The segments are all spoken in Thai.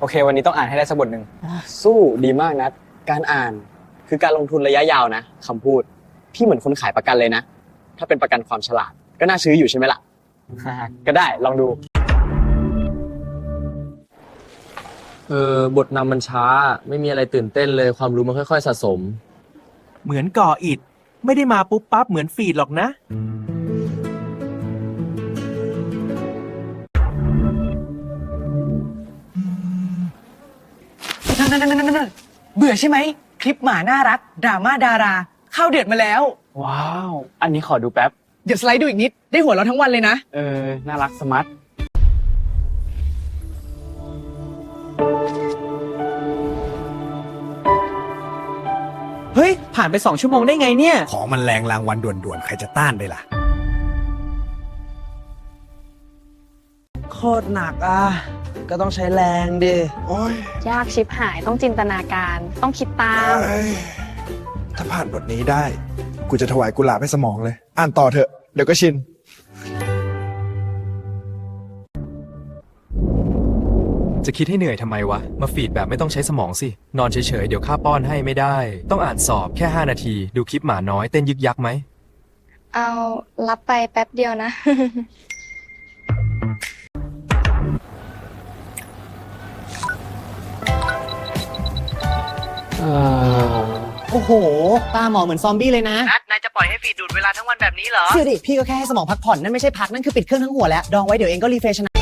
โอเค วันนี้ต้องอ่านให้ได้สักบทหนึ่งสู้ดีมากนัดการอ่านคือการลงทุนระยะยาวนะคำพูด พี่เหมือนคนขายประกันเลยนะ ถ้าเป็นประกันความฉลาด ก็น่าซื้ออยู่ใช่ไหมล่ะ ก็ได้ลองดู เออบทนำมันช้า ไม่มีอะไรตื่นเต้นเลยความรู้มันค่อยๆสะสม เหมือนก่ออิฐไม่ได้มาปุ๊บปั๊บเหมือนฟีดหรอกนะ นั่นนั่นนั่นนั่นเบื่อใช่ไหม คลิปหมาน่ารักดราม่าดาราเข้าเดือดมาแล้ว ว้าว อันนี้ขอดูแป๊บ เดี๋ยวสไลด์ดูอีกนิด ได้หัวเราะทั้งวันเลยนะ เออ น่ารักสมาร์ทเฮ้ย ผ่านไปสองชั่วโมงได้ไงเนี่ย ของมันแรงรางวัลด่วนๆ ใครจะต้านได้ล่ะ โคตรหนักอะ ก็ต้องใช้แรงดิ โอ้ยยากชิบหายต้องจินตนาการ ต้องคิดตาม เอ้ยถ้าผ่านบทนี้ได้ กูจะถวายกุหลาบให้สมองเลย อ่านต่อเถอะ เดี๋ยวก็ชิน จะคิดให้เหนื่อยทำไมวะ มาฟีดแบบไม่ต้องใช้สมองสิ นอนเฉยๆ เดี๋ยวค่าป้อนให้ไม่ได้ ต้องอ่านสอบแค่ 5 นาที ดูคลิปหมาน้อยเต้นยึกยักไหม เอารับไปแป๊บเดียวนะ โอ้โห ตาหมอเหมือนซอมบี้เลยนะ นัดนายจะปล่อยให้ฟีดดูดเวลาทั้งวันแบบนี้เหรอ เชื่อดิ พี่ก็แค่ให้สมองพักผ่อน นั่นไม่ใช่พัก นั่นคือปิดเครื่องทั้งหัวแล้ว ดองไว้เดี๋ยวเองก็รีเฟรชนะ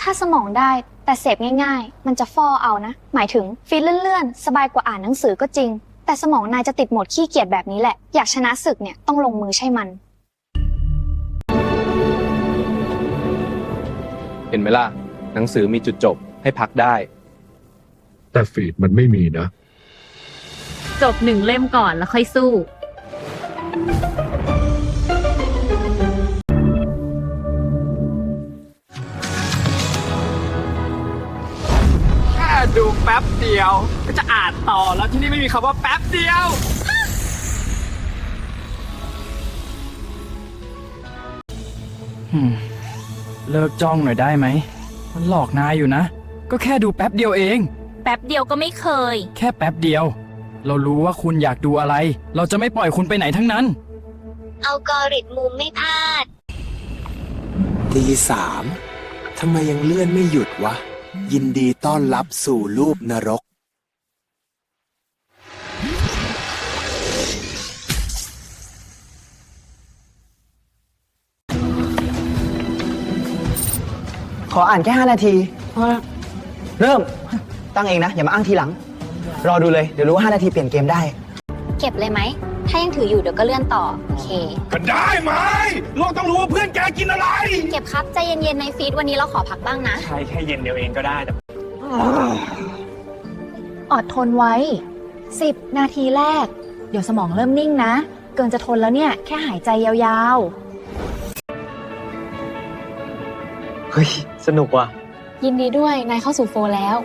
ถ้าสมองได้แต่เสพง่ายๆ มันจะฟอเอานะ หมายถึงฟีดเลื่อนๆ สบายกว่าอ่านหนังสือก็จริง แต่สมองนายจะติดโหมดขี้เกียจแบบนี้แหละ อยากชนะศึกเนี่ยต้องลงมือใช่มัน เห็นไหมล่ะ หนังสือมีจุดจบให้พักได้ แต่ฟีดมันไม่มีนะ จบหนึ่งเล่มก่อนแล้วค่อยสู้ แค่ดูแป๊บเดียว ก็จะอ่านต่อแล้วที่นี่ไม่มีคำว่าแป๊บเดียว เลิกจ้องหน่อยได้ไหม มันหลอกนายอยู่นะ ก็แค่ดูแป๊บเดียวเอง แป๊บเดียวก็ไม่เคย แค่แป๊บเดียว เรารู้ว่าคุณอยากดูอะไร เราจะไม่ปล่อยคุณไปไหนทั้งนั้น เอากอริดมุมไม่พลาด ตีสามทำไมยังเลื่อนไม่หยุดวะ ยินดีต้อนรับสู่รูปนรก ขออ่านแค่ 5 นาที เริ่ม ตั้งเองนะ อย่ามาอ้างทีหลัง รอดูเลยเดี๋ยวรู้ว่า 5 นาทีเปลี่ยนเกมได้ เก็บเลยไหม ถ้ายังถืออยู่เดี๋ยวก็เลื่อนต่อ โอเค ก็ได้ไหมโลกต้องรู้ว่าเพื่อนแกกินอะไร เก็บครับใจเย็นๆในฟีดวันนี้เราขอพักบ้างนะ ใช่แค่เย็นเดียวเองก็ได้แต่อดทนไว้ 10 นาทีแรก เดี๋ยวสมองเริ่มนิ่งนะ เกินจะทนแล้วเนี่ย แค่หายใจยาวๆเฮ้ย สนุกว่ะยินดีด้วยนายเข้าสู่โฟร์แล้ว